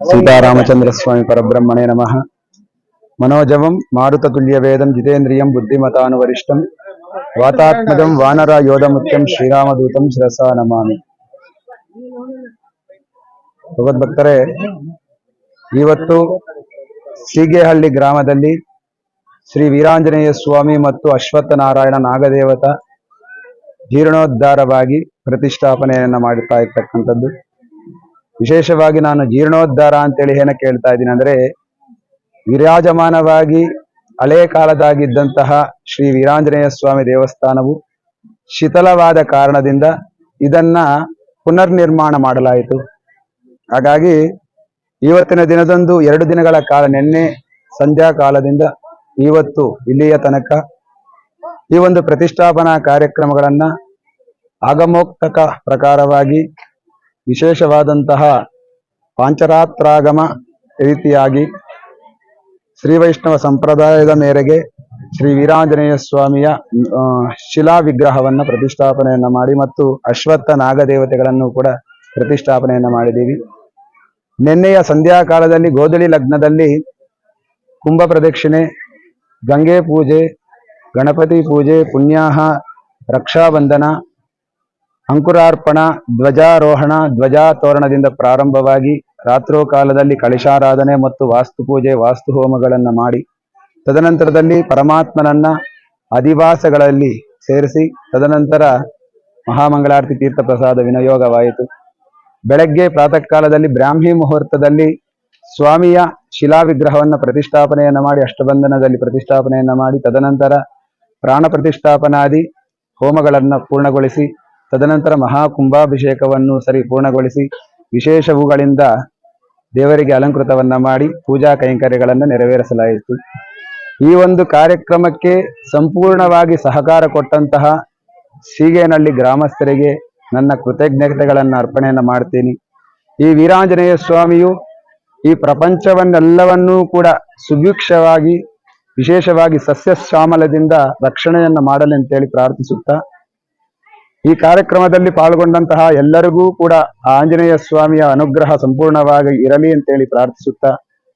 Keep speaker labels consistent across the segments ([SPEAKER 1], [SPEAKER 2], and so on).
[SPEAKER 1] ಸೀತಾರಾಮಚಂದ್ರ ಸ್ವಾಮಿ ಪರಬ್ರಹ್ಮಣೇ ನಮಃ. ಮನೋಜವಂ ಮಾರುತತುಲ್ಯ ವೇದಂ ಜಿತೇಂದ್ರಿಯಂ ಬುದ್ಧಿಮತಾನುವರಿಷ್ಠಂ ವಾತಾತ್ಮಜಂ ವಾನರ ಯೋಧಮುಖ್ಯಂ ಶ್ರೀರಾಮದೂತಂ ಶಿರಸಾ ನಮಾಮಿ. ಭಗವದ್ಭಕ್ತರೇ, ಇವತ್ತು ಸೀಗೆಹಳ್ಳಿ ಗ್ರಾಮದಲ್ಲಿ ಶ್ರೀ ವೀರಾಂಜನೇಯ ಸ್ವಾಮಿ ಮತ್ತು ಅಶ್ವತ್ಥ ನಾರಾಯಣ ನಾಗದೇವತ ಜೀರ್ಣೋದ್ಧಾರವಾಗಿ ಪ್ರತಿಷ್ಠಾಪನೆಯನ್ನ ಮಾಡುತ್ತಾ ಇರ್ತಕ್ಕಂಥದ್ದು ವಿಶೇಷವಾಗಿ ನಾನು ಜೀರ್ಣೋದ್ಧಾರ ಅಂತೇಳಿ ಏನ ಕೇಳ್ತಾ ಇದ್ದೀನಿ ಅಂದ್ರೆ ವಿರಾಜಮಾನವಾಗಿ ಹಳೆ ಕಾಲದಾಗಿದ್ದಂತಹ ಶ್ರೀ ವೀರಾಂಜನೇಯ ಸ್ವಾಮಿ ದೇವಸ್ಥಾನವು ಶಿಥಲವಾದ ಕಾರಣದಿಂದ ಇದನ್ನ ಪುನರ್ನಿರ್ಮಾಣ ಮಾಡಲಾಯಿತು. ಹಾಗಾಗಿ ಇವತ್ತಿನ ದಿನದಂದು ಎರಡು ದಿನಗಳ ಕಾಲ ನಿನ್ನೆ ಸಂಧ್ಯಾ ಕಾಲದಿಂದ ಇವತ್ತು ಇಲ್ಲಿಯ ತನಕ ಈ ಒಂದು ಪ್ರತಿಷ್ಠಾಪನಾ ಕಾರ್ಯಕ್ರಮಗಳನ್ನ ಆಗಮೋಕ್ತಕ ಪ್ರಕಾರವಾಗಿ ವಿಶೇಷವಾದಂತಹ ಪಾಂಚರಾತ್ರಾಗಮ ರೀತಿಯಾಗಿ ಶ್ರೀ ವೈಷ್ಣವ ಸಂಪ್ರದಾಯದ ಮೇರೆಗೆ ಶ್ರೀ ವೀರಾಂಜನೇಯ ಸ್ವಾಮಿಯ ಶಿಲಾ ವಿಗ್ರಹವನ್ನು ಪ್ರತಿಷ್ಠಾಪನೆಯನ್ನು ಮಾಡಿ ಮತ್ತು ಅಶ್ವತ್ಥ ನಾಗದೇವತೆಗಳನ್ನು ಕೂಡ ಪ್ರತಿಷ್ಠಾಪನೆಯನ್ನು ಮಾಡಿದ್ದೀವಿ. ನಿನ್ನೆಯ ಸಂಧ್ಯಾಕಾಲದಲ್ಲಿ ಗೋಧಳಿ ಲಗ್ನದಲ್ಲಿ ಕುಂಭ ಪ್ರದಕ್ಷಿಣೆ, ಗಂಗೆ ಪೂಜೆ, ಗಣಪತಿ ಪೂಜೆ, ಪುಣ್ಯಾಹ, ರಕ್ಷಾಬಂಧನ ಅಂಕುರಾರ್ಪಣ, ಧ್ವಜಾರೋಹಣ, ಧ್ವಜಾತೋರಣದಿಂದ ಪ್ರಾರಂಭವಾಗಿ ರಾತ್ರೋ ಕಾಲದಲ್ಲಿ ಕಳಶಾರಾಧನೆ ಮತ್ತು ವಾಸ್ತುಪೂಜೆ ವಾಸ್ತು ಹೋಮಗಳನ್ನು ಮಾಡಿ, ತದನಂತರದಲ್ಲಿ ಪರಮಾತ್ಮನನ್ನ ಅಧಿವಾಸಗಳಲ್ಲಿ ಸೇರಿಸಿ, ತದನಂತರ ಮಹಾಮಂಗಳಾರತಿ ತೀರ್ಥ ಪ್ರಸಾದ ವಿನಿಯೋಗವಾಯಿತು. ಬೆಳಗ್ಗೆ ಪ್ರಾತಃ ಕಾಲದಲ್ಲಿ ಬ್ರಾಹ್ಮಿ ಮುಹೂರ್ತದಲ್ಲಿ ಸ್ವಾಮಿಯ ಶಿಲಾ ವಿಗ್ರಹವನ್ನು ಪ್ರತಿಷ್ಠಾಪನೆಯನ್ನು ಮಾಡಿ, ಅಷ್ಟಬಂಧನದಲ್ಲಿ ಪ್ರತಿಷ್ಠಾಪನೆಯನ್ನು ಮಾಡಿ, ತದನಂತರ ಪ್ರಾಣ ಪ್ರತಿಷ್ಠಾಪನಾದಿ ಹೋಮಗಳನ್ನು ಪೂರ್ಣಗೊಳಿಸಿ ತದನಂತರ ಮಹಾಕುಂಭಾಭಿಷೇಕವನ್ನು ಸರಿ ಪೂರ್ಣಗೊಳಿಸಿ ವಿಶೇಷವುಗಳಿಂದ ದೇವರಿಗೆ ಅಲಂಕೃತವನ್ನ ಮಾಡಿ ಪೂಜಾ ಕೈಂಕರ್ಯಗಳನ್ನು ನೆರವೇರಿಸಲಾಯಿತು. ಈ ಒಂದು ಕಾರ್ಯಕ್ರಮಕ್ಕೆ ಸಂಪೂರ್ಣವಾಗಿ ಸಹಕಾರ ಕೊಟ್ಟಂತಹ ಸೀಗೇನಹಳ್ಳಿ ಗ್ರಾಮಸ್ಥರಿಗೆ ನನ್ನ ಕೃತಜ್ಞತೆಗಳನ್ನು ಅರ್ಪಣೆಯನ್ನು ಮಾಡ್ತೀನಿ. ಈ ವೀರಾಂಜನೇಯ ಸ್ವಾಮಿಯು ಈ ಪ್ರಪಂಚವನ್ನೆಲ್ಲವನ್ನೂ ಕೂಡ ಸುಭಿಕ್ಷವಾಗಿ, ವಿಶೇಷವಾಗಿ ಸಸ್ಯ ಶ್ಯಾಮಲದಿಂದ ರಕ್ಷಣೆಯನ್ನು ಮಾಡಲಿ ಅಂತೇಳಿ ಪ್ರಾರ್ಥಿಸುತ್ತಾ ಈ ಕಾರ್ಯಕ್ರಮದಲ್ಲಿ ಪಾಲ್ಗೊಂಡಂತಹ ಎಲ್ಲರಿಗೂ ಕೂಡ ಆಂಜನೇಯ ಸ್ವಾಮಿಯ ಅನುಗ್ರಹ ಸಂಪೂರ್ಣವಾಗಿ ಇರಲಿ ಅಂತೇಳಿ ಪ್ರಾರ್ಥಿಸುತ್ತಾ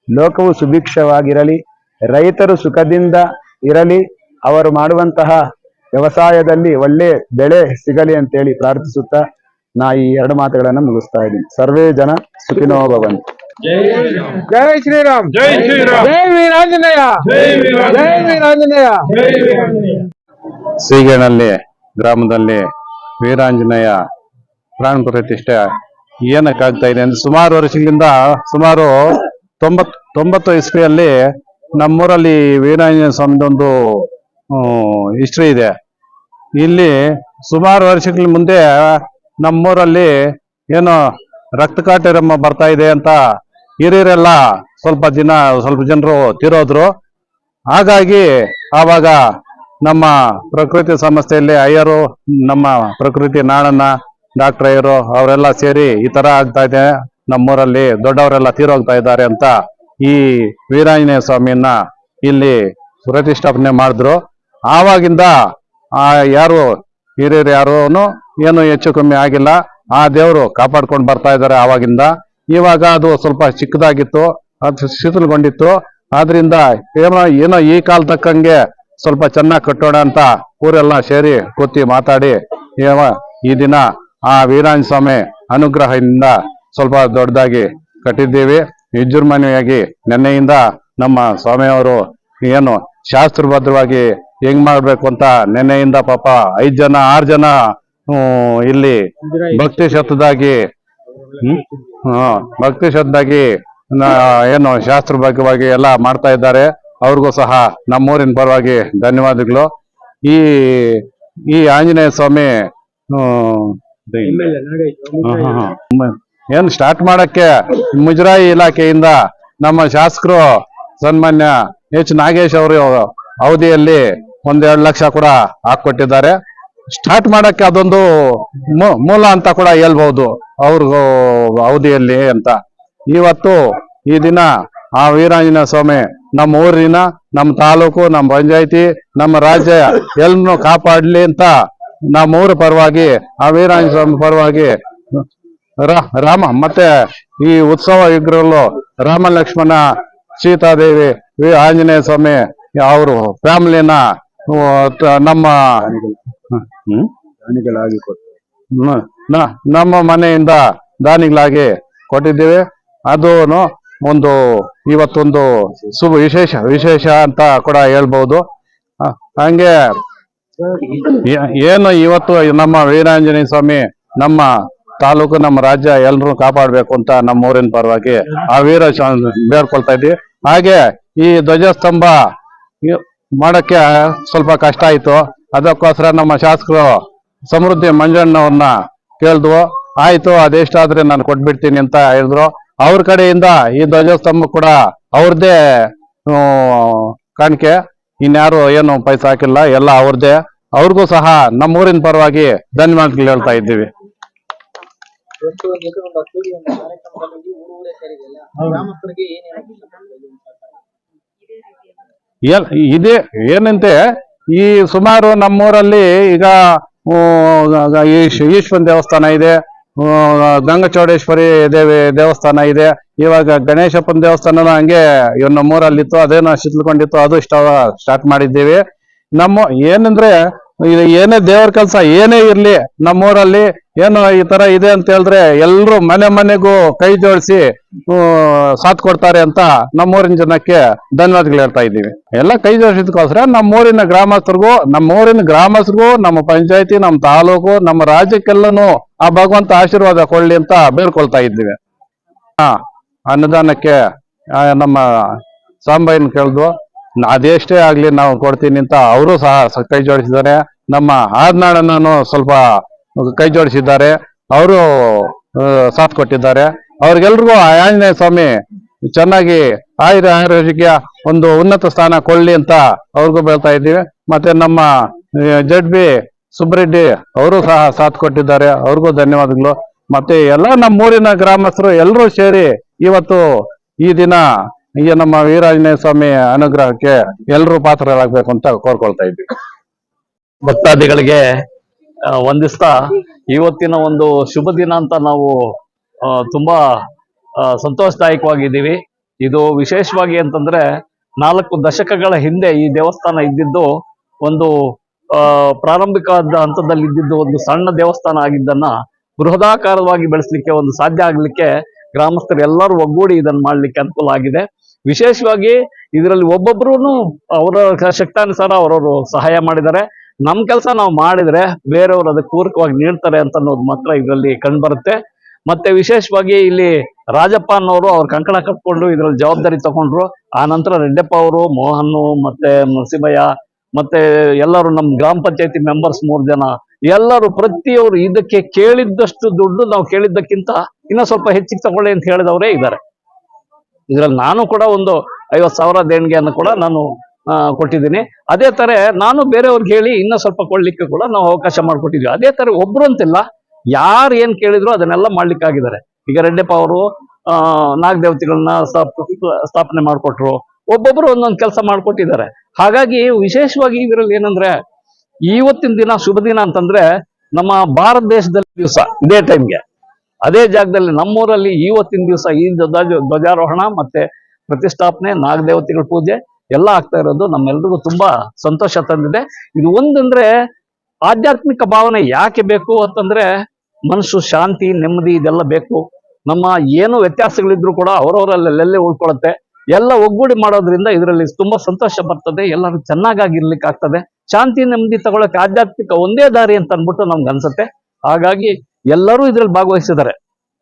[SPEAKER 1] ಲೋಕವು ಸುಭಿಕ್ಷವಾಗಿರಲಿ ರೈತರು ಸುಖದಿಂದ ಇರಲಿ ಅವರು ಮಾಡುವಂತಹ ವ್ಯವಸಾಯದಲ್ಲಿ ಒಳ್ಳೆ ಬೆಳೆ ಸಿಗಲಿ ಅಂತೇಳಿ ಪ್ರಾರ್ಥಿಸುತ್ತಾ ನಾ ಈ ಎರಡು ಮಾತುಗಳನ್ನು ಮುಗಿಸ್ತಾ ಇದ್ದೀನಿ. ಸರ್ವೇ ಜನ ಸುಖಿನೋ ಭವಂತು.
[SPEAKER 2] ಜೈ ಶ್ರೀರಾಮ್.
[SPEAKER 3] ಜೈ ಶ್ರೀರಾಮ್.
[SPEAKER 2] ಜೈ ವೀರಾಂಜನೇಯ
[SPEAKER 3] ಜೈ ವೀರಾಂಜನೇಯ.
[SPEAKER 4] ಗ್ರಾಮದಲ್ಲಿ ವೀರಾಂಜನೇಯ ಪ್ರಾಣ ಪ್ರತಿಷ್ಠೆ ಏನಕ್ಕಾಗ್ತಾ ಇದೆ ಅಂದ್ರೆ ಸುಮಾರು ವರ್ಷಗಳಿಂದ ಸುಮಾರು ತೊಂಬತ್, ತೊಂಬತ್ತು ಇಸ್ವಿಯಲ್ಲಿ ನಮ್ಮೂರಲ್ಲಿ ವೀರಾಂಜನೇಯ ಸ್ವಾಮಿದೊಂದು ಹಿಸ್ಟ್ರಿ ಇದೆ. ಇಲ್ಲಿ ಸುಮಾರು ವರ್ಷಗಳ ಮುಂದೆ ನಮ್ಮೂರಲ್ಲಿ ಏನು ರಕ್ತ ಕಾಟೇರಮ್ಮ ಬರ್ತಾ ಇದೆ ಅಂತ ಹಿರಿಯರೆಲ್ಲ ಸ್ವಲ್ಪ ದಿನ, ಸ್ವಲ್ಪ ಜನರು ತೀರೋದ್ರು. ಹಾಗಾಗಿ ಆವಾಗ ನಮ್ಮ ಪ್ರಕೃತಿ ಸಂಸ್ಥೆಯಲ್ಲಿ ಅಯ್ಯರು ನಮ್ಮ ಪ್ರಕೃತಿ ನಾಳನ್ನ ಡಾಕ್ಟರ್ ಅಯ್ಯರು ಅವರೆಲ್ಲ ಸೇರಿ ಈ ತರ ಆಗ್ತಾ ಇದೆ. ನಮ್ಮೂರಲ್ಲಿ ದೊಡ್ಡವರೆಲ್ಲ ತೀರೋಗ್ತಾ ಇದ್ದಾರೆ ಅಂತ ಈ ವೀರಾಂಜನೇಯ ಸ್ವಾಮಿಯನ್ನ ಇಲ್ಲಿ ಪ್ರತಿಷ್ಠಾಪನೆ ಮಾಡಿದ್ರು. ಆವಾಗಿಂದ, ಆ, ಯಾರು ಹಿರಿಯರು ಯಾರು ಏನು ಹೆಚ್ಚು ಕಮ್ಮಿ ಆಗಿಲ್ಲ. ಆ ದೇವರು ಕಾಪಾಡ್ಕೊಂಡು ಬರ್ತಾ ಇದ್ದಾರೆ ಆವಾಗಿಂದ. ಇವಾಗ ಅದು ಸ್ವಲ್ಪ ಚಿಕ್ಕದಾಗಿತ್ತು, ಅದು ಶಿಥಿಲಗೊಂಡಿತ್ತು ಆದ್ರಿಂದ ಏನೋ ಏನೋ ಈ ಕಾಲ ತಕ್ಕಂಗೆ ಸ್ವಲ್ಪ ಚೆನ್ನಾಗಿ ಕಟ್ಟೋಣ ಅಂತ ಊರೆಲ್ಲ ಸೇರಿ ಕೂತಿ ಮಾತಾಡಿ ಈ ದಿನ ಆ ವೀರಾಂಜ ಸ್ವಾಮಿ ಅನುಗ್ರಹದಿಂದ ಸ್ವಲ್ಪ ದೊಡ್ಡದಾಗಿ ಕಟ್ಟಿದ್ದೀವಿ. ವಿಜೃಂಭಣೆಯಾಗಿ ನಿನ್ನೆಯಿಂದ ನಮ್ಮ ಸ್ವಾಮಿಯವರು ಏನು ಶಾಸ್ತ್ರಬದ್ಧವಾಗಿ ಹೆಂಗ್ ಮಾಡ್ಬೇಕು ಅಂತ ನೆನ್ನೆಯಿಂದ ಪಾಪ ಐದ್ ಜನ, ಆರ್ ಜನ ಇಲ್ಲಿ ಭಕ್ತಿ ಶತದಾಗಿ ಭಕ್ತಿ ಶತದಾಗಿ ಏನು ಶಾಸ್ತ್ರಬದ್ಧವಾಗಿ ಎಲ್ಲ ಮಾಡ್ತಾ ಇದ್ದಾರೆ. ಅವ್ರಿಗೂ ಸಹ ನಮ್ಮೂರಿನ ಪರವಾಗಿ ಧನ್ಯವಾದಗಳು. ಈ ಈ ಆಂಜನೇಯ ಸ್ವಾಮಿ ಏನು ಸ್ಟಾರ್ಟ್ ಮಾಡಕ್ಕೆ ಮುಜರಾಯಿ ಇಲಾಖೆಯಿಂದ ನಮ್ಮ ಶಾಸಕರು ಸನ್ಮಾನ್ಯ ಎಚ್ ನಾಗೇಶ್ ಅವರು ಅವಧಿಯಲ್ಲಿ ಒಂದೆರಡು ಲಕ್ಷ ಕೂಡ ಹಾಕೊಟ್ಟಿದ್ದಾರೆ ಸ್ಟಾರ್ಟ್ ಮಾಡಕ್ಕೆ ಅದೊಂದು ಮೂಲ ಅಂತ ಕೂಡ ಹೇಳ್ಬಹುದು ಅವ್ರಿಗೂ ಅವಧಿಯಲ್ಲಿ ಅಂತ. ಇವತ್ತು ಈ ದಿನ ಆ ವೀರಾಂಜನೇಯ ಸ್ವಾಮಿ, ನಮ್ಮ ಊರಿನ, ನಮ್ಮ ತಾಲೂಕು, ನಮ್ಮ ಪಂಚಾಯತಿ, ನಮ್ಮ ರಾಜ್ಯ ಎಲ್ಲನೂ ಕಾಪಾಡಲಿ ಅಂತ ನಮ್ಮ ಊರ ಪರವಾಗಿ, ಆ ವೀರಾಂಜನೇಯ ಸ್ವಾಮಿ ಪರವಾಗಿ ರಾಮ, ಮತ್ತೆ ಈ ಉತ್ಸವ ಇಗ್ರಲ್ಲು ರಾಮ ಲಕ್ಷ್ಮಣ ಸೀತಾದೇವಿ ಆಂಜನೇಯ ಸ್ವಾಮಿ, ಅವರು ಫ್ಯಾಮಿಲಿನ ನಮ್ಮ ನಮ್ಮ ಮನೆಯಿಂದ ದಾನಿಗಳಾಗಿ ಕೊಟ್ಟಿದ್ದೀವಿ. ಅದು ಒಂದು ಇವತ್ತೊಂದು ಶುಭ ವಿಶೇಷ ವಿಶೇಷ ಅಂತ ಕೂಡ ಹೇಳ್ಬಹುದು ಹಂಗೆ ಏನು ಇವತ್ತು ನಮ್ಮ ವೀರಾಂಜನೇಯ ಸ್ವಾಮಿ, ನಮ್ಮ ತಾಲೂಕು, ನಮ್ಮ ರಾಜ್ಯ ಎಲ್ಲರೂ ಕಾಪಾಡಬೇಕು ಅಂತ ನಮ್ಮ ಊರಿನ ಪರವಾಗಿ ಆ ವೀರ ಬೇಡ್ಕೊಳ್ತಾ ಇದ್ವಿ. ಹಾಗೆ ಈ ಧ್ವಜಸ್ತಂಭ ಮಾಡಕ್ಕೆ ಸ್ವಲ್ಪ ಕಷ್ಟ ಆಯ್ತು. ಅದಕ್ಕೋಸ್ಕರ ನಮ್ಮ ಶಾಸಕರು ಸಮೃದ್ಧಿ ಮಂಜಣ್ಣವ್ರನ್ನ ಕೇಳಿದ್ವು. ಆಯ್ತು, ಅದೆಷ್ಟಾದ್ರೆ ನಾನು ಕೊಟ್ಬಿಡ್ತೀನಿ ಅಂತ ಹೇಳಿದ್ರು. ಅವ್ರ ಕಡೆಯಿಂದ ಈ ಧ್ವಜಸ್ತಂಭ ಕೂಡ ಅವ್ರದ್ದೇ ಕಾಣಿಕೆ. ಇನ್ಯಾರು ಏನು ಪೈಸೆ ಹಾಕಿಲ್ಲ, ಎಲ್ಲ ಅವ್ರದ್ದೇ. ಅವ್ರಿಗೂ ಸಹ ನಮ್ಮೂರಿನ ಪರವಾಗಿ ಧನ್ಯವಾದಗಳು ಹೇಳ್ತಾ ಇದ್ದೀವಿ.
[SPEAKER 5] ಇದು,
[SPEAKER 4] ಏನಂತೆ, ಈ ಸುಮಾರು ನಮ್ಮೂರಲ್ಲಿ ಈಗ ಈ ಈಶ್- ಈಶ್ವರನ್ ದೇವಸ್ಥಾನ ಇದೆ. ಗಂಗಚೌಡೇಶ್ವರಿ ದೇವಿ ದೇವಸ್ಥಾನ ಇದೆ. ಇವಾಗ ಗಣೇಶಪ್ಪನ ದೇವಸ್ಥಾನ ಹಂಗೆ ಇವ್ ನಮ್ಮೂರಲ್ಲಿತ್ತು ಅದೇನೋ ಶಿತ್ಲ್ಕೊಂಡಿತ್ತು ಅದು ಸ್ಟಾರ್ಟ್ ಮಾಡಿದ್ದೀವಿ. ನಮ್ಮ, ಏನಂದ್ರೆ ಇದು ಏನೇ ದೇವ್ರ ಕೆಲಸ ಏನೇ ಇರ್ಲಿ, ನಮ್ಮೂರಲ್ಲಿ ಏನು ಈ ತರ ಇದೆ ಅಂತ ಹೇಳಿದ್ರೆ ಎಲ್ರು ಮನೆ ಮನೆಗೂ ಕೈ ಜೋಡಿಸಿ ಸಾಥ್ ಕೊಡ್ತಾರೆ ಅಂತ ನಮ್ಮೂರಿನ ಜನಕ್ಕೆ ಧನ್ಯವಾದಗಳು ಹೇಳ್ತಾ ಇದ್ದೀವಿ. ಎಲ್ಲ ಕೈ ಜೋಡಿಸಿದ್ಕೋಸ್ಕರ ನಮ್ಮೂರಿನ ಗ್ರಾಮಸ್ಥರಿಗೂ ನಮ್ಮೂರಿನ ಗ್ರಾಮಸ್ಥರಿಗೂ, ನಮ್ಮ ಪಂಚಾಯತಿ, ನಮ್ಮ ತಾಲೂಕು, ನಮ್ಮ ರಾಜ್ಯಕ್ಕೆಲ್ಲನೂ ಆ ಭಗವಂತ ಆಶೀರ್ವಾದ ಕೊಡ್ಲಿ ಅಂತ ಬೇಡ್ಕೊಳ್ತಾ ಇದ್ದೀವಿ. ಹಾ ಅನ್ನದಾನಕ್ಕೆ ನಮ್ಮ ಸಾಂಬಯ್ಯನ ಕೇಳಿದ್ವು ಅದೆಷ್ಟೇ ಆಗ್ಲಿ ನಾವು ಕೊಡ್ತೀನಿ ಅಂತ ಅವರು ಸಹ ಕೈ ಜೋಡಿಸಿದ್ದಾರೆ. ನಮ್ಮ ಆದ್ನಾಡನೂ ಸ್ವಲ್ಪ ಕೈ ಜೋಡಿಸಿದ್ದಾರೆ. ಅವರು ಸಾಥ್ ಕೊಟ್ಟಿದ್ದಾರೆ. ಅವ್ರಿಗೆಲ್ರಿಗೂ ಆಂಜನೇಯ ಸ್ವಾಮಿ ಚೆನ್ನಾಗಿ ಆಯುರ ಆರೋಗ್ಯ ಒಂದು ಉನ್ನತ ಸ್ಥಾನ ಕೊಳ್ಳಿ ಅಂತ ಅವ್ರಿಗೂ ಬೆಳ್ತಾ ಇದ್ದೀವಿ. ಮತ್ತೆ ನಮ್ಮ ಜಡ್ ಬಿ ಸುಬ್ರೆಡ್ಡಿ ಅವರು ಸಹ ಸಾಥ್ ಕೊಟ್ಟಿದ್ದಾರೆ. ಅವ್ರಿಗೂ ಧನ್ಯವಾದಗಳು. ಮತ್ತೆ ಎಲ್ಲ ನಮ್ಮೂರಿನ ಗ್ರಾಮಸ್ಥರು ಎಲ್ಲರೂ ಸೇರಿ ಇವತ್ತು ಈ ದಿನ ಈಗ ನಮ್ಮ ವೀರಾಂಜನೇಯ ಸ್ವಾಮಿ ಅನುಗ್ರಹಕ್ಕೆ ಎಲ್ಲರೂ ಪಾತ್ರರಾಗಬೇಕು ಅಂತ ಕೋರ್ಕೊಳ್ತಾ ಇದ್ದೀವಿ.
[SPEAKER 6] ಭಕ್ತಾದಿಗಳಿಗೆ ವಂದಿಸ್ತಾ ಇವತ್ತಿನ ಒಂದು ಶುಭ ದಿನ ಅಂತ ನಾವು ತುಂಬಾ ಸಂತೋಷದಾಯಕವಾಗಿದ್ದೀವಿ. ಇದು ವಿಶೇಷವಾಗಿ ಅಂತಂದ್ರೆ ನಾಲ್ಕು ದಶಕಗಳ ಹಿಂದೆ ಈ ದೇವಸ್ಥಾನ ಇದ್ದಿದ್ದು ಒಂದು ಪ್ರಾರಂಭಿಕ ಹಂತದಲ್ಲಿ ಇದ್ದಿದ್ದು ಒಂದು ಸಣ್ಣ ದೇವಸ್ಥಾನ ಆಗಿದ್ದನ್ನ ಬೃಹದಾಕಾರವಾಗಿ ಬೆಳೆಸಲಿಕ್ಕೆ ಒಂದು ಸಾಧ್ಯ ಆಗ್ಲಿಕ್ಕೆ ಗ್ರಾಮಸ್ಥರು ಎಲ್ಲರೂ ಒಗ್ಗೂಡಿ ಇದನ್ನ ಮಾಡ್ಲಿಕ್ಕೆ ಅನುಕೂಲ ಆಗಿದೆ. ವಿಶೇಷವಾಗಿ ಇದರಲ್ಲಿ ಒಬ್ಬೊಬ್ರು ಅವರ ಶಕ್ತಾನುಸಾರ ಅವರವರು ಸಹಾಯ ಮಾಡಿದ್ದಾರೆ. ನಮ್ ಕೆಲಸ ನಾವು ಮಾಡಿದ್ರೆ ಬೇರೆಯವರು ಅದಕ್ಕೆ ಪೂರಕವಾಗಿ ನೀಡ್ತಾರೆ ಅಂತ ಅನ್ನೋದು ಮಾತ್ರ ಇದರಲ್ಲಿ ಕಂಡುಬರುತ್ತೆ ಮತ್ತೆ ವಿಶೇಷವಾಗಿ ಇಲ್ಲಿ ರಾಜಪ್ಪ ಅನ್ನೋರು ಅವ್ರ ಕಂಕಣ ಕಟ್ಕೊಂಡು ಇದ್ರಲ್ಲಿ ಜವಾಬ್ದಾರಿ ತಗೊಂಡ್ರು. ಆ ನಂತರ ರೆಡ್ಡಪ್ಪ ಅವರು ಮೋಹನ್ ಮತ್ತೆ ನರಸಿಂಹಯ್ಯ, ಮತ್ತೆ ಎಲ್ಲರೂ ನಮ್ಮ ಗ್ರಾಮ ಪಂಚಾಯತಿ ಮೆಂಬರ್ಸ್ ಮೂರ್ ಜನ, ಎಲ್ಲರೂ ಪ್ರತಿಯವರು ಇದಕ್ಕೆ ಕೇಳಿದ್ದಷ್ಟು ದುಡ್ಡು ನಾವು ಕೇಳಿದ್ದಕ್ಕಿಂತ ಇನ್ನೂ ಸ್ವಲ್ಪ ಹೆಚ್ಚಿಗೆ ತಗೊಳ್ಳಿ ಅಂತ ಹೇಳಿದವರೇ ಇದ್ದಾರೆ ಇದ್ರಲ್ಲಿ ನಾನು ಕೂಡ ಒಂದು ಐವತ್ತು ಸಾವಿರ ದೇಣಿಗೆಯನ್ನು ಕೂಡ ನಾನು ಕೊಟ್ಟಿದ್ದೀನಿ. ಅದೇ ತರ ನಾನು ಬೇರೆಯವ್ರಿಗೆ ಹೇಳಿ ಇನ್ನೂ ಸ್ವಲ್ಪ ಕೊಡ್ಲಿಕ್ಕೆ ಕೂಡ ನಾವು ಅವಕಾಶ ಮಾಡಿಕೊಟ್ಟಿದ್ವಿ. ಅದೇ ತರ ಒಬ್ರು ಅಂತಿಲ್ಲ. ಯಾರು ಏನ್ ಕೇಳಿದ್ರು ಅದನ್ನೆಲ್ಲ ಮಾಡ್ಲಿಕ್ಕಾಗಿದ್ದಾರೆ. ಈಗ ರೆಡ್ಡಪ್ಪ ಅವರು ನಾಗದೇವತೆಗಳನ್ನ ಸ್ಥಾಪನೆ ಮಾಡಿಕೊಟ್ರು. ಒಬ್ಬೊಬ್ರು ಒಂದೊಂದು ಕೆಲಸ ಮಾಡ್ಕೊಟ್ಟಿದ್ದಾರೆ. ಹಾಗಾಗಿ ವಿಶೇಷವಾಗಿ ಇದರಲ್ಲಿ ಏನಂದ್ರೆ, ಇವತ್ತಿನ ದಿನ, ಶುಭ ದಿನ ಅಂತಂದ್ರೆ, ನಮ್ಮ ಭಾರತ ದೇಶದಲ್ಲಿ ದಿವಸ, ಇದೇ ಟೈಮ್ಗೆ ಅದೇ ಜಾಗದಲ್ಲಿ ನಮ್ಮೂರಲ್ಲಿ ಇವತ್ತಿನ ದಿವಸ ಈ ಧ್ವಜ ಧ್ವಜಾರೋಹಣ ಮತ್ತೆ ಪ್ರತಿಷ್ಠಾಪನೆ, ನಾಗದೇವತೆಗಳ ಪೂಜೆ ಎಲ್ಲ ಆಗ್ತಾ ಇರೋದು ನಮ್ಮೆಲ್ರಿಗೂ ತುಂಬಾ ಸಂತೋಷ ತಂದಿದೆ. ಇದು ಒಂದಂದ್ರೆ ಆಧ್ಯಾತ್ಮಿಕ ಭಾವನೆ ಯಾಕೆ ಬೇಕು ಅಂತಂದ್ರೆ ಮನಸ್ಸು, ಶಾಂತಿ, ನೆಮ್ಮದಿ ಇದೆಲ್ಲ ಬೇಕು. ನಮ್ಮ ಏನು ವ್ಯತ್ಯಾಸಗಳಿದ್ರು ಕೂಡ ಅವರವರಲ್ಲೆಲ್ಲೆಲ್ಲೇ ಉಳ್ಕೊಳತ್ತೆ. ಎಲ್ಲ ಒಗ್ಗೂಡಿ ಮಾಡೋದ್ರಿಂದ ಇದರಲ್ಲಿ ತುಂಬಾ ಸಂತೋಷ ಬರ್ತದೆ, ಎಲ್ಲರೂ ಚೆನ್ನಾಗಿರ್ಲಿಕ್ಕೆ ಆಗ್ತದೆ. ಶಾಂತಿ, ನೆಮ್ಮದಿ ತಗೊಳಕ್ಕೆ ಆಧ್ಯಾತ್ಮಿಕ ಒಂದೇ ದಾರಿ ಅಂತ ಅನ್ಬಿಟ್ಟು ನಮ್ಗೆ ಅನ್ಸುತ್ತೆ. ಹಾಗಾಗಿ ಎಲ್ಲರೂ ಇದ್ರಲ್ಲಿ ಭಾಗವಹಿಸಿದ್ದಾರೆ.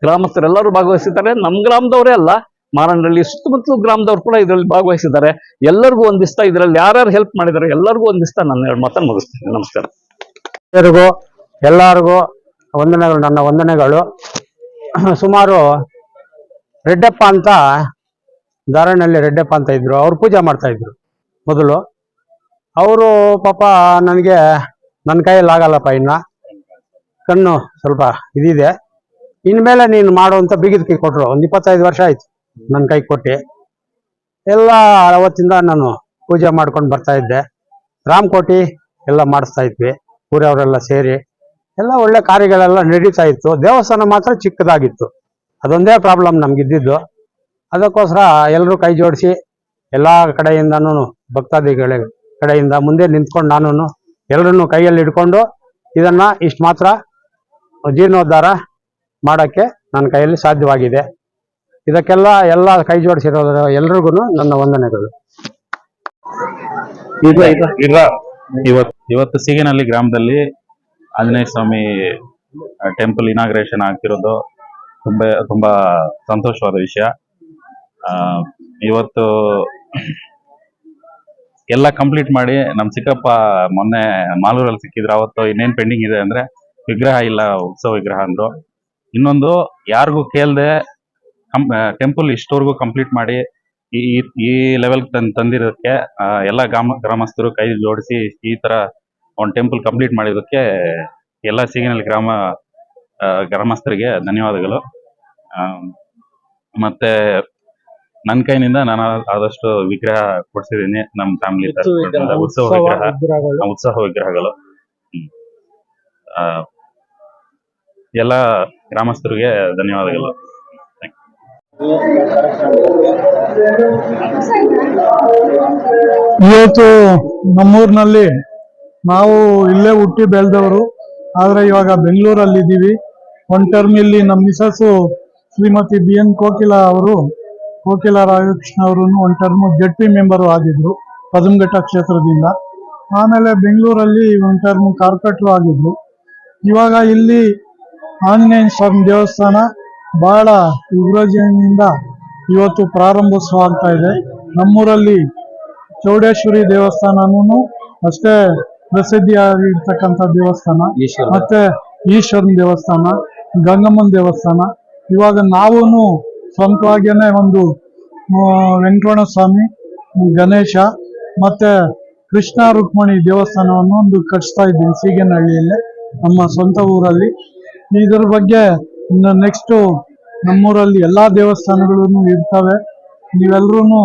[SPEAKER 6] ಗ್ರಾಮಸ್ಥರೆಲ್ಲರೂ ಭಾಗವಹಿಸಿದ್ದಾರೆ. ನಮ್ಮ ಗ್ರಾಮದವರೇ ಅಲ್ಲ ಮಾರನಹಳ್ಳಿ ಸುತ್ತಮುತ್ತಲು ಗ್ರಾಮದವ್ರು ಕೂಡ ಇದರಲ್ಲಿ ಭಾಗವಹಿಸಿದ್ದಾರೆ. ಎಲ್ಲರಿಗೂ ಒಂದಿಸ್ತ ಇದರಲ್ಲಿ ಯಾರ್ಯಾರು ಹೆಲ್ಪ್ ಮಾಡಿದ್ದಾರೆ, ಎಲ್ಲರಿಗೂ ಒಂದಿಷ್ಟ ನನ್ನ ಎರಡು ಮಾತನ್ನು ಮುಗಿಸ್ತೇನೆ. ನಮಸ್ಕಾರ.
[SPEAKER 2] ಎಲ್ಲರಿಗೂ ಎಲ್ಲರಿಗೂ ವಂದನೆಗಳು, ನನ್ನ ವಂದನೆಗಳು. ಸುಮಾರು ರೆಡ್ಡಪ್ಪ ಅಂತ ಧಾರಣಲ್ಲಿ ರೆಡ್ಡಪ್ಪ ಅಂತ ಇದ್ರು. ಅವ್ರು ಪೂಜೆ ಮಾಡ್ತಾ ಇದ್ರು ಮೊದಲು. ಅವರು ಪಾಪ ನನಗೆ ನನ್ನ ಕೈಯಲ್ಲಿ ಆಗಲ್ಲಪ್ಪ ಇನ್ನ. ಕಣ್ಣು ಸ್ವಲ್ಪ ಇದಿದೆ. ಇನ್ಮೇಲೆ ನೀನು ಮಾಡುವಂಥ ಅಂತ ಕೊಟ್ಟರು ಒಂದು ಇಪ್ಪತ್ತೈದು ವರ್ಷ ಆಯ್ತು. ನನ್ನ ಕೈ ಕೊಟ್ಟು. ಎಲ್ಲ ಅವತ್ತಿಂದ ನಾನು ಪೂಜೆ ಮಾಡ್ಕೊಂಡು ಬರ್ತಾ ಇದ್ದೆ. ರಾಮಕೋಟಿ ಎಲ್ಲ ಮಾಡಿಸ್ತಾ ಇದ್ವಿ, ಊರವರೆಲ್ಲ ಸೇರಿ. ಎಲ್ಲ ಒಳ್ಳೆ ಕಾರ್ಯಗಳೆಲ್ಲ ನಡೀತಾ ಇತ್ತು. ದೇವಸ್ಥಾನ ಮಾತ್ರ ಚಿಕ್ಕದಾಗಿತ್ತು. ಅದೊಂದೇ ಪ್ರಾಬ್ಲಮ್ ನಮ್ಗಿದ್ದಿದ್ದು. ಅದಕ್ಕೋಸ್ಕರ ಎಲ್ಲರೂ ಕೈ ಜೋಡಿಸಿ ಎಲ್ಲ ಕಡೆಯಿಂದನೂ, ಭಕ್ತಾದಿಗಳ ಕಡೆಯಿಂದ ಮುಂದೆ ನಿಂತ್ಕೊಂಡು ನಾನು ಎಲ್ಲರನ್ನು ಕೈಯಲ್ಲಿ ಹಿಡ್ಕೊಂಡು ಇದನ್ನ ಇಷ್ಟು ಮಾತ್ರ ಜೀರ್ಣೋದ್ಧಾರ ಮಾಡೋಕ್ಕೆ ನನ್ನ ಕೈಯಲ್ಲಿ ಸಾಧ್ಯವಾಗಿದೆ. ಇದಕ್ಕೆಲ್ಲ ಎಲ್ಲ ಕೈ ಜೋಡಿಸಿರೋದ್ರ ಎಲ್ರಿಗೂ ನನ್ನ ವಂದನೆಗಳು.
[SPEAKER 7] ಇವತ್ತು ಇವತ್ತು ಸಿಗೇನಹಳ್ಳಿ ಗ್ರಾಮದಲ್ಲಿ ಆಂಜನೇಯ ಸ್ವಾಮಿ ಟೆಂಪಲ್ ಇನಾಗ್ರೇಷನ್ ಆಗ್ತಿರೋದು ತುಂಬಾ ತುಂಬಾ ಸಂತೋಷವಾದ ವಿಷಯ. ಆ, ಇವತ್ತು ಎಲ್ಲ ಕಂಪ್ಲೀಟ್ ಮಾಡಿ ನಮ್ ಚಿಕ್ಕಪ್ಪ ಮೊನ್ನೆ ಮಾಲೂರಲ್ಲಿ ಸಿಕ್ಕಿದ್ರು. ಅವತ್ತು ಇನ್ನೇನ್ ಪೆಂಡಿಂಗ್ ಇದೆ ಅಂದ್ರೆ ವಿಗ್ರಹ ಇಲ್ಲ ಉತ್ಸವ ವಿಗ್ರಹ ಅಂದ್ರು. ಇನ್ನೊಂದು ಯಾರಿಗೂ ಕೇಳ್ದೆ ಟೆಂಪಲ್ ಇಷ್ಟವರೆಗೂ ಕಂಪ್ಲೀಟ್ ಮಾಡಿ ಈ ಈ- ಲೆವೆಲ್ ಲೆವೆಲ್ ತಂದಿರೋದಕ್ಕೆ ಎಲ್ಲ ಗ್ರಾಮ ಗ್ರಾಮಸ್ಥರು ಕೈ ಜೋಡಿಸಿ ಈ ತರ ಒಂದು ಟೆಂಪಲ್ ಕಂಪ್ಲೀಟ್ ಮಾಡಿರೋದಕ್ಕೆ ಎಲ್ಲ ಸಿಗಿನಲ್ಲಿ ಗ್ರಾಮ ಗ್ರಾಮಸ್ಥರಿಗೆ ಧನ್ಯವಾದಗಳು. ಮತ್ತೆ ನನ್ನ ಕೈನಿಂದ ನಾನು ಆದಷ್ಟು ವಿಗ್ರಹ ಕೊಡ್ಸಿದ್ದೀನಿ ನಮ್ಮ ಫ್ಯಾಮಿಲಿ
[SPEAKER 5] ಉತ್ಸವ ವಿಗ್ರಹ.
[SPEAKER 7] ಉತ್ಸವ ವಿಗ್ರಹ ಉತ್ಸವ ವಿಗ್ರಹಗಳು. ಎಲ್ಲ ಗ್ರಾಮಸ್ಥರಿಗೆ ಧನ್ಯವಾದಗಳು.
[SPEAKER 3] ಇವತ್ತು ನಮ್ಮೂರಿನಲ್ಲಿ ನಾವು ಇಲ್ಲೇ ಹುಟ್ಟಿ ಬೆಳೆದವರು, ಆದ್ರೆ ಇವಾಗ ಬೆಂಗಳೂರಲ್ಲಿ ಇದ್ದೀವಿ. ಒನ್ ಟರ್ಮ್ ಇಲ್ಲಿ ನಮ್ಮ Mrs Shrimati B N Kokila ಅವರು, ಕೋಕಿಲ ರಾಧಾಕೃಷ್ಣ ಅವರು one term Z P member ಆಗಿದ್ರು, ಪದಮಘಟ್ಟ ಕ್ಷೇತ್ರದಿಂದ. ಆಮೇಲೆ ಬೆಂಗಳೂರಲ್ಲಿ ಒನ್ ಟರ್ಮ್ ಕಾರ್ಪೊರೇಟ್ರು ಆಗಿದ್ರು. ಇವಾಗ ಇಲ್ಲಿ ಆಂಜನೇಯ ಸ್ವಾಮಿ ದೇವಸ್ಥಾನ ಬಹಳ ವಿಭಜನೆಯಿಂದ ಇವತ್ತು ಪ್ರಾರಂಭೋತ್ಸವ ಆಗ್ತಾ ಇದೆ. ನಮ್ಮೂರಲ್ಲಿ ಚೌಡೇಶ್ವರಿ ದೇವಸ್ಥಾನನೂ ಅಷ್ಟೇ ಪ್ರಸಿದ್ಧಿಯಾಗಿರ್ತಕ್ಕಂಥ ದೇವಸ್ಥಾನ ಮತ್ತೆ ಈಶ್ವರನ ದೇವಸ್ಥಾನ ಗಂಗಮ್ಮನ ದೇವಸ್ಥಾನ. ಇವಾಗ ನಾವೂ ಸ್ವಂತವಾಗಿಯೇ ಒಂದು ವೆಂಕಟರಮಣ ಸ್ವಾಮಿ ಗಣೇಶ ಮತ್ತೆ ಕೃಷ್ಣ ರುಕ್ಮಣಿ ದೇವಸ್ಥಾನವನ್ನು ಒಂದು ಕಟ್ಟಿಸ್ತಾ ಇದ್ದೀನಿ ಸೀಗೇನಹಳ್ಳಿಯಲ್ಲಿ ನಮ್ಮ ಸ್ವಂತ ಊರಲ್ಲಿ. ಇದ್ರ ಬಗ್ಗೆ ಇನ್ನು ನೆಕ್ಸ್ಟು ನಮ್ಮೂರಲ್ಲಿ ಎಲ್ಲಾ ದೇವಸ್ಥಾನಗಳೂ ಇರ್ತವೆ. ನೀವೆಲ್ಲರೂ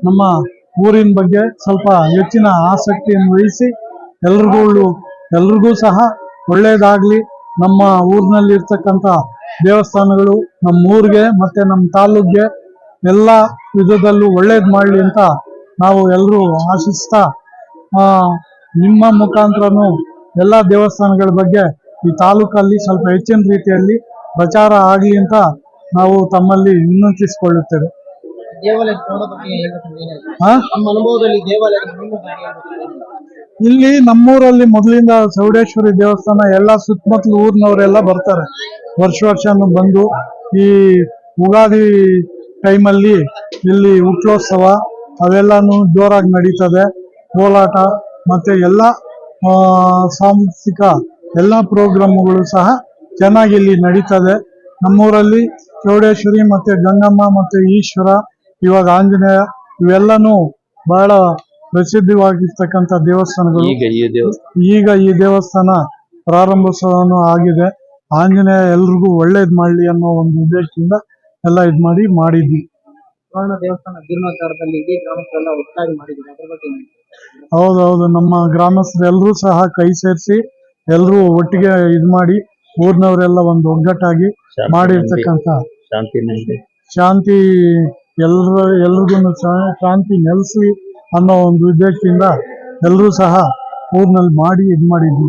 [SPEAKER 3] ನಮ್ಮ ಊರಿನ ಬಗ್ಗೆ ಸ್ವಲ್ಪ ಹೆಚ್ಚಿನ ಆಸಕ್ತಿಯನ್ನು ವಹಿಸಿ ಎಲ್ರಿಗೂ ಎಲ್ರಿಗೂ ಸಹ ಒಳ್ಳೆಯದಾಗಲಿ ನಮ್ಮ ಊರಿನಲ್ಲಿ ಇರ್ತಕ್ಕಂಥ ದೇವಸ್ಥಾನಗಳು ನಮ್ಮ ಊರಿಗೆ ಮತ್ತೆ ನಮ್ಮ ತಾಲೂಕ್ಗೆ ಎಲ್ಲ ವಿಧದಲ್ಲೂ ಒಳ್ಳೇದು ಮಾಡಲಿ ಅಂತ ನಾವು ಎಲ್ಲರೂ ಆಶಿಸ್ತಾ ನಿಮ್ಮ ಮುಖಾಂತರನು ಎಲ್ಲ ದೇವಸ್ಥಾನಗಳ ಬಗ್ಗೆ ಈ ತಾಲೂಕಲ್ಲಿ ಸ್ವಲ್ಪ ಹೆಚ್ಚಿನ ರೀತಿಯಲ್ಲಿ ಪ್ರಚಾರ ಆಗಲಿ ಅಂತ ನಾವು ತಮ್ಮಲ್ಲಿ ವಿನಂತಿಸಿಕೊಳ್ಳುತ್ತೇವೆ? ಇಲ್ಲಿ ನಮ್ಮೂರಲ್ಲಿ ಮೊದಲಿಂದ ಚೌಡೇಶ್ವರಿ ದೇವಸ್ಥಾನ ಎಲ್ಲ ಸುತ್ತಮುತ್ತಲು ಊರಿನವರೆಲ್ಲ ಬರ್ತಾರೆ. ವರ್ಷ ವರ್ಷ ಬಂದು ಈ ಉಗಾದಿ ಟೈಮಲ್ಲಿ ಇಲ್ಲಿ ಉಟ್ಲೋತ್ಸವ ಅವೆಲ್ಲಾನು ಜೋರಾಗಿ ನಡೀತದೆ. ಕೋಲಾಟ ಮತ್ತೆ ಎಲ್ಲ ಆ, ಸಾಂಸ್ಕೃತಿಕ ಎಲ್ಲ ಪ್ರೋಗ್ರಾಮ್ಗಳು ಸಹ ಚೆನ್ನಾಗಿ ಇಲ್ಲಿ ನಡೀತದೆ. ನಮ್ಮೂರಲ್ಲಿ ಚೌಡೇಶ್ವರಿ ಮತ್ತೆ ಗಂಗಮ್ಮ ಮತ್ತೆ ಈಶ್ವರ ಇವಾಗ ಆಂಜನೇಯ ಇವೆಲ್ಲನೂ ಬಹಳ ಪ್ರಸಿದ್ಧವಾಗಿರ್ತಕ್ಕಂಥ ದೇವಸ್ಥಾನಗಳು.
[SPEAKER 6] ಈಗ ಈ ದೇವಸ್ಥಾನ
[SPEAKER 3] ಈಗ ಈ ದೇವಸ್ಥಾನ ಪ್ರಾರಂಭೋತ್ಸವನು ಆಗಿದೆ. ಆಂಜನೇಯ ಎಲ್ರಿಗೂ ಒಳ್ಳೇದ್ ಮಾಡ್ಲಿ ಅನ್ನೋ ಒಂದು ಉದ್ದೇಶದಿಂದ ಎಲ್ಲ ಇದ್ ಮಾಡಿ ಮಾಡಿದ್ವಿ.
[SPEAKER 5] ದೇವಸ್ಥಾನ ಜೀರ್ಣೋದ್ಧಾರದಲ್ಲಿ?
[SPEAKER 3] ಹೌದೌದು ನಮ್ಮ ಗ್ರಾಮಸ್ಥರೆಲ್ಲರೂ ಸಹ ಕೈ ಸೇರಿಸಿ ಎಲ್ಲರೂ ಒಟ್ಟಿಗೆ ಇದ್ ಮಾಡಿ ಊರ್ನವರೆಲ್ಲ ಒಂದು ಒಗ್ಗಟ್ಟಾಗಿ ಮಾಡಿರ್ತಕ್ಕಂಥ
[SPEAKER 6] ಶಾಂತಿ
[SPEAKER 3] ಎಲ್ರ ಎಲ್ರಿಗೂ ಶಾಂತಿ ನೆಲೆಸಿ ಅನ್ನೋ ಒಂದು ಉದ್ದೇಶದಿಂದ ಎಲ್ಲರೂ ಸಹ ಊರ್ನಲ್ಲಿ ಮಾಡಿ ಇದ್ ಮಾಡಿದ್ವಿ.